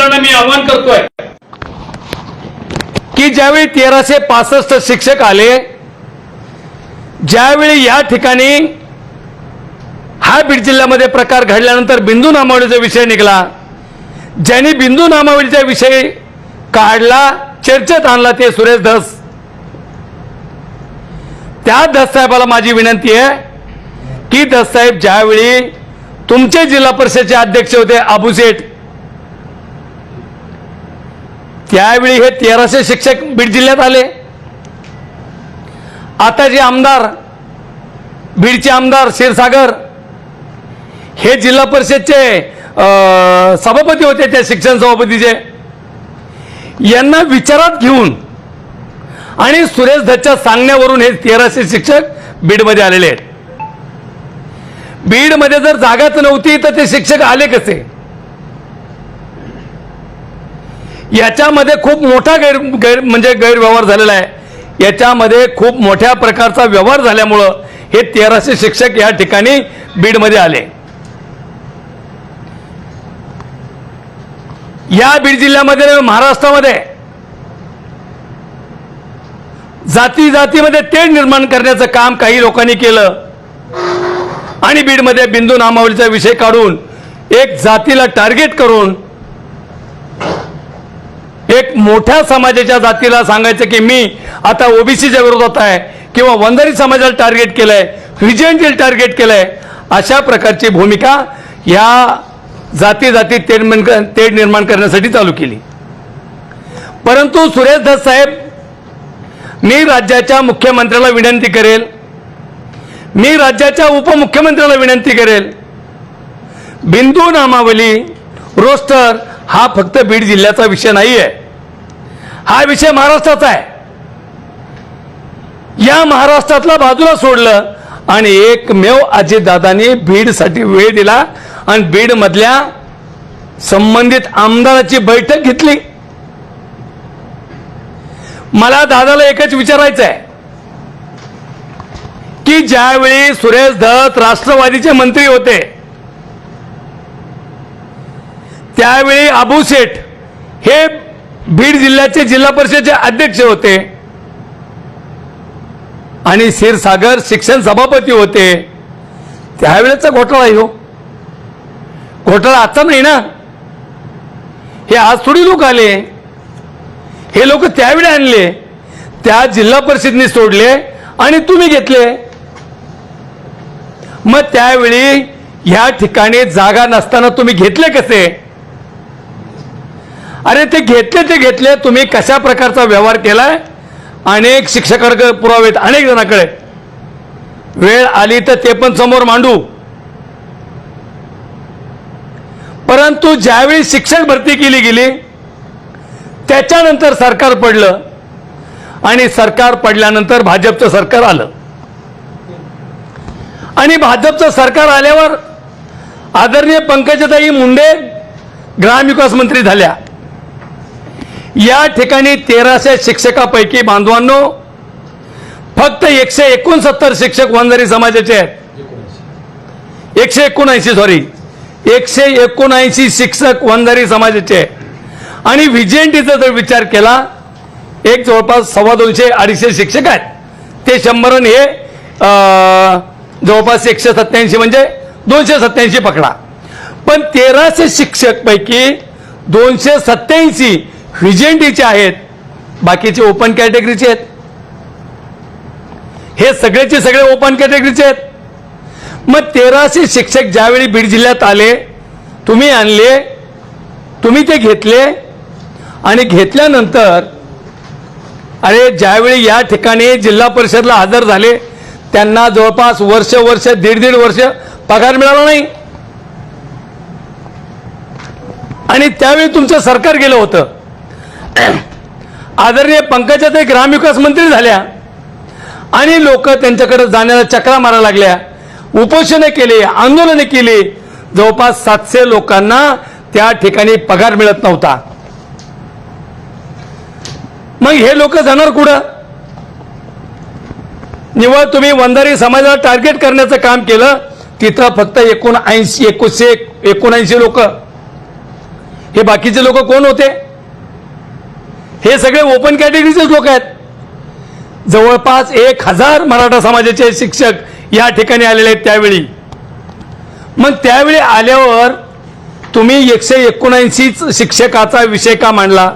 मुख्यमंत्र्यांना मी आवाहन करतोय. की ज्यावेळी तेराशे पासष्ट शिक्षक आले ज्यावेळी या ठिकाणी हा बीड जिल्ह्यामध्ये प्रकार घडल्यानंतर बिंदू नामावलीचा विषय निघाला ज्यांनी बिंदू नामावलीचा विषय काढला चर्चेत आणला ते सुरेश धस. त्या धस साहेबाला माझी विनंती आहे की धस साहेब ज्यावेळी तुमचे जिल्हा परिषदेचे अध्यक्ष होते अबू त्यावेळी हे तेराशे शिक्षक बीड जिल्ह्यात आले. आता जे आमदार बीडचे आमदार क्षीरसागर हे जिल्हा परिषदचे सभापती होते त्या शिक्षण सभापतीचे. यांना विचारात घेऊन आणि सुरेश धसच्या सांगण्यावरून हे तेराशे शिक्षक बीडमध्ये आलेले आहेत. बीडमध्ये जर जागाच नव्हती तर ते शिक्षक आले कसे? याच्यामध्ये खूप मोठा गैर गैर म्हणजे गैरव्यवहार झालेला आहे. याच्यामध्ये खूप मोठ्या प्रकारचा व्यवहार झाल्यामुळं हे तेराशे शिक्षक या ठिकाणी बीडमध्ये आले. या बीड जिल्ह्यामध्ये महाराष्ट्रामध्ये जाती जातीमध्ये तेढ निर्माण करण्याचं काम काही लोकांनी केलं. आणि बीडमध्ये बिंदू नामावलीचा विषय काढून एक जातीला टार्गेट करून एक मोठ्या समाजाच्या जातीला सांगायचं की मी आता ओबीसीच्या विरोधात आहे किंवा वंधारी समाजाला टार्गेट केलंय व्हिजंटीला टार्गेट केलंय अशा प्रकारची भूमिका या जाती जाती तेढ निर्माण- तेढ निर्माण करण्यासाठी चालू केली. परंतु सुरेश धस साहेब मी राज्याच्या मुख्यमंत्र्याला विनंती करेल मी राज्याच्या उपमुख्यमंत्र्याला विनंती करेल बिंदू नामावली रोस्टर हा फक्त बीड जिल्ह्याचा विषय नाही आहे हा विषय महाराष्ट्राचा आहे. या महाराष्ट्रातला बाजूला सोडलं आणि एकमेव अजितदादांनी बीडसाठी वेळ दिला आणि बीडमधल्या संबंधित आमदाराची बैठक घेतली. मला दादाला एकच विचारायचं आहे. की ज्यावेळी सुरेश दत्त राष्ट्रवादीचे मंत्री होते त्यावेळी अबू शेठ हे बीड जिल्ह्याचे जिल्हा परिषदचे अध्यक्ष होते. आणि क्षीरसागर शिक्षण सभापती होते. त्यावेळेचा घोटाळा आहे हो. घोटाळा आता नाही ना? हे आज थोडी लोक आले. हे लोक त्यावेळी आणले. त्या जिल्हा परिषदने सोडले आणि तुम्ही घेतले. मग त्यावेळी ह्या ठिकाणी जागा नसताना तुम्ही घेतले कसे? अरे ते घेतले ते घेतले. तुम्ही कशा प्रकारचा व्यवहार केलाय? अनेक शिक्षकांकडे पुरावेत अनेक जणांकडे. वेळ आली तर ते पण समोर मांडू. परंतु ज्यावेळी शिक्षक भरती केली गेली त्याच्यानंतर सरकार पडलं. आणि सरकार पडल्यानंतर भाजपचं सरकार आलं. आणि भाजपचं सरकार आल्यावर आदरणीय पंकजताई मुंडे ग्रामविकास मंत्री झाल्या. या ठिकाणी तेराशे शिक्षकापैकी बांधवांनो फक्त एकशे एकोणसत्तर शिक्षक वंजारी समाजाचे आहेत. एकशे एकोणऐंशी सॉरी एकशे एकोणऐंशी शिक्षक वंजारी समाजाचे आणि व्हिजेंटीचा जर विचार केला एक जवळपास सव्वा दोनशे अडीचशे शिक्षक आहेत. ते शंभरन हे अं, जवळपास एकशे सत्याऐंशी म्हणजे दोनशे सत्याऐंशी पकडा. पण तेराशे शिक्षक पैकी दोनशे सत्याऐंशी व्हिजेंटीचे आहेत बाकीचे ओपन कॅटेगरीचे आहेत. हे सगळेचे सगळे ओपन कॅटेगरीचे आहेत. मग तेराशे शिक्षक ज्यावेळी बीड जिल्ह्यात आले तुम्ही आणले तुम्ही ते घेतले आणि घेतल्यानंतर अरे ज्यावेळी या ठिकाणी जिल्हा परिषदला हजर झाले त्यांना जवळपास वर्ष वर्ष दीड दीड वर्ष पगार मिळाला नाही. आणि त्यावेळी तुमचं सरकार गेलं होतं. आदरणीय पंकजाताई ग्रामविकास मंत्री झाल्या आणि लोक त्यांच्याकडे जाण्याला चक्रा मारायला लागल्या. उपोषणं केले आंदोलन केली. जवळपास सातशे लोकांना त्या ठिकाणी पगार मिळत नव्हता. मग हे लोक जाणार कुठं? निवळ तुम्ही वंधारी समाजाला टार्गेट करण्याचं काम केलं तिथं फक्त एकोणऐंशी एकोणशे एकोणऐंशी लोक. हे बाकीचे लोक कोण होते? हे सगळे ओपन कॅटेगरीचेच लोक आहेत. जवळपास एक हजार मराठा समाजाचे शिक्षक या ठिकाणी आलेले आहेत त्यावेळी. मग त्यावेळी आल्यावर तुम्ही एकशे एकोणऐंशीच शिक्षकाचा विषय का मांडला?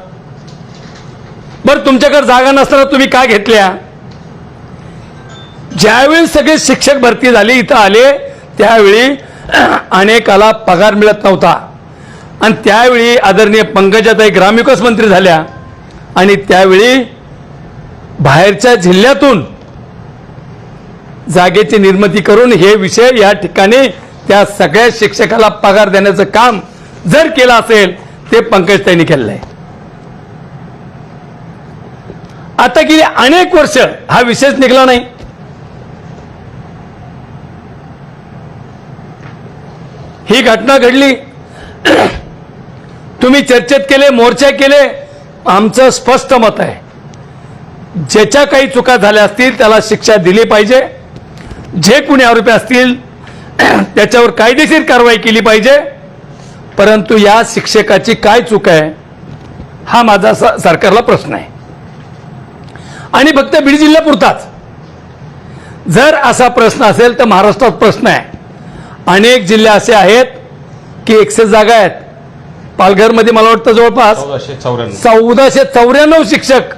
बरं तुमच्याकडे जागा नसताना तुम्ही का घेतल्या? ज्यावेळी सगळे शिक्षक भरती झाली इथं आले त्यावेळी अनेकाला पगार मिळत नव्हता. आणि त्यावेळी आदरणीय पंकजाताई ग्रामविकास मंत्री झाल्या. आणि त्यावेळी बाहेरच्या जिल्ह्यातून जागेची निर्मिती करून हे विषय या ठिकाणी त्या सगळ्या शिक्षकाला पगार देण्याचं काम जर केलं असेल ते पंकज केलेलं आहे आता गेली अनेक वर्ष हा विषयच निघाला नाही. ही घटना घडली. तुम्ही चर्चेत केले मोर्चा केले आमचं स्पष्ट मत आहे. ज्याच्या काही चुका झाल्या असतील त्याला शिक्षा दिली पाहिजे. जे कुणी आरोपी असतील त्याच्यावर कायदेशीर कारवाई केली पाहिजे. परंतु या शिक्षकाची काय चूक आहे हा माझा सरकारला प्रश्न आहे. आणि फक्त बीड जिल्ह्यापुरताच जर असा प्रश्न असेल तर महाराष्ट्रात प्रश्न आहे. अनेक जिल्हे असे आहेत की एकशे जागा आहेत. पालघरमध्ये मला वाटतं जवळपास चौदाशे चौऱ्याण्णव. शिक्षक.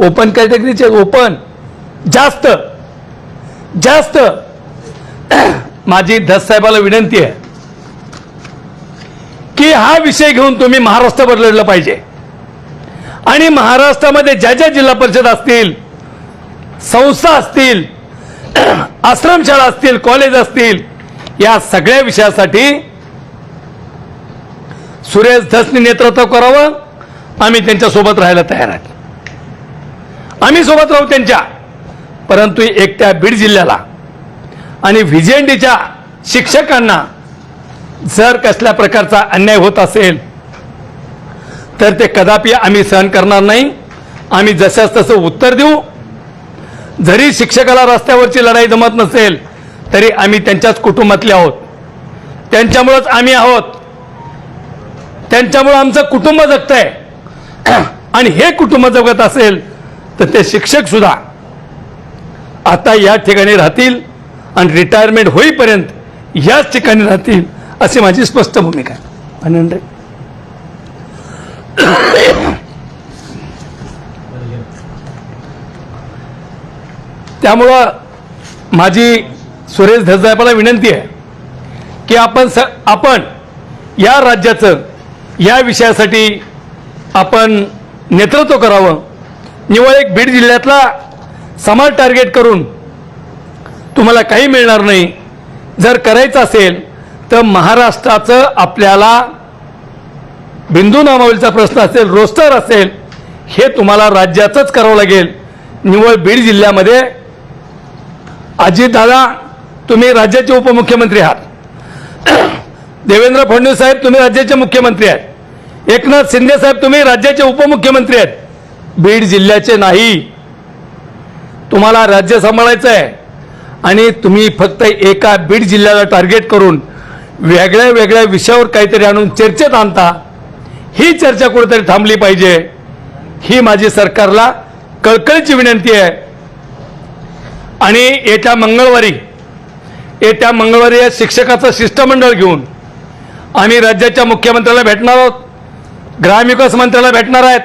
ओपन कॅटेगरीचे ओपन. जास्त. जास्त. माझी धस साहेबाला विनंती आहे की हा विषय घेऊन तुम्ही महाराष्ट्रभर लढलं पाहिजे. आणि महाराष्ट्रामध्ये ज्या ज्या जिल्हा परिषद असतील संस्था असतील आश्रमशाळा असतील कॉलेज असतील या सगळ्या विषयासाठी सुरेश धसनी नेतृत्व करावं आम्ही त्यांच्यासोबत राहायला तयार आहे. आम्ही सोबत राहू त्यांच्या परंतु एकट्या बीड जिल्ह्याला आणि व्हिजेंडीच्या शिक्षकांना जर कसल्या प्रकारचा अन्याय होत असेल तर ते कदापि आम्ही सहन करणार नाही. आम्ही जशास तसं उत्तर देऊ. जरी शिक्षकाला रस्त्यावरची लढाई जमत नसेल तरी आम्ही त्यांच्याच कुटुंबातले आहोत. त्यांच्यामुळंच आम्ही आहोत. त्यांच्यामुळं आमचं कुटुंब जगत आहे आणि हे कुटुंब जगत असेल तर ते शिक्षक सुद्धा आता या ठिकाणी राहतील आणि रिटायरमेंट होईपर्यंत याच ठिकाणी राहतील अशी माझी स्पष्ट भूमिका आहे. त्यामुळं माझी सुरेश धसाहेबाला विनंती आहे की आपण स आपण या राज्याचं या विषयासाठी आपण नेतृत्व करावं. निवळ एक बीड जिल्ह्यातला समाज टार्गेट करून तुम्हाला काही मिळणार नाही. जर करायचं असेल तर महाराष्ट्राचं आपल्याला बिंदू नामावलीचा प्रश्न असेल रोस्टर असेल हे तुम्हाला राज्याचंच करावं लागेल. निवळ बीड जिल्ह्यामध्ये अजितदादा तुम्ही राज्याचे उपमुख्यमंत्री आहात. देवेंद्र फडणवीस साहेब तुम्ही राज्याचे मुख्यमंत्री आहेत. एकनाथ शिंदे साहेब तुम्ही राज्याचे उपमुख्यमंत्री आहेत. बीड जिल्ह्याचे नाही. तुम्हाला राज्य सांभाळायचं आहे. आणि तुम्ही फक्त एका बीड जिल्ह्याला टार्गेट करून वेगळ्या वेगळ्या विषयावर काहीतरी आणून चर्चेत आणता ही चर्चा कुठेतरी थांबली पाहिजे. ही माझी सरकारला कळकळीची विनंती आहे. आणि येत्या मंगळवारी येत्या मंगळवारी या शिक्षकाचं शिष्टमंडळ घेऊन आम्ही राज्याच्या मुख्यमंत्र्याला भेटणार आहोत. ग्रामविकास मंत्र्याला भेटणार आहेत.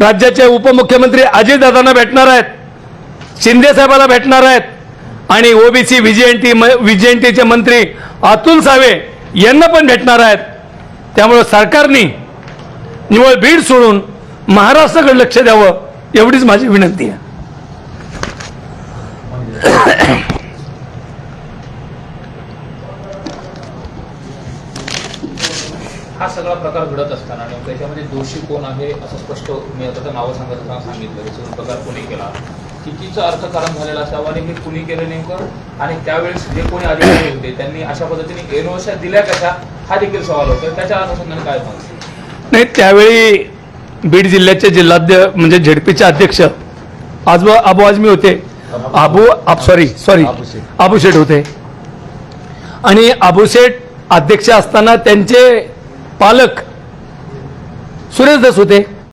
राज्याचे उपमुख्यमंत्री अजितदादांना भेटणार आहेत. शिंदेसाहेबाला भेटणार आहेत. आणि ओबीसी व्हीजीएनटी व्हीजीएनटीचे मंत्री अतुल सावे यांना पण भेटणार आहेत. त्यामुळं सरकारने निवळ बीड सोडून महाराष्ट्राकडे लक्ष द्यावं एवढीच माझी विनंती आहे. हा सगळा प्रकार घडत असताना नेमकं त्याच्यामध्ये दोषी कोण आहे असं स्पष्ट मी आता त्या नावं सांगत असताना सांगितलं की सगळा प्रकार कोणी केला? कितीचं अर्थकारण झालेलं असावं आणि हे कुणी केलं नेमकं? आणि त्यावेळेस जे कोणी अधिकारी होते त्यांनी अशा पद्धतीने एनओशा दिल्या कशा? हा देखील सवाल होतो. त्याच्या अनुषंगाने काय सांगतो नाही त्यावेळी बीड जिल्ह्याचे जिल्हाध्यक्ष म्हणजे झेडपीचे अध्यक्ष आजब आबू आजमी होते. Abu sorry sorry Abusheth. आबूशेठ होते. आणि आबूशेठ अध्यक्ष असताना त्यांचे पालक सुरेश दस होते.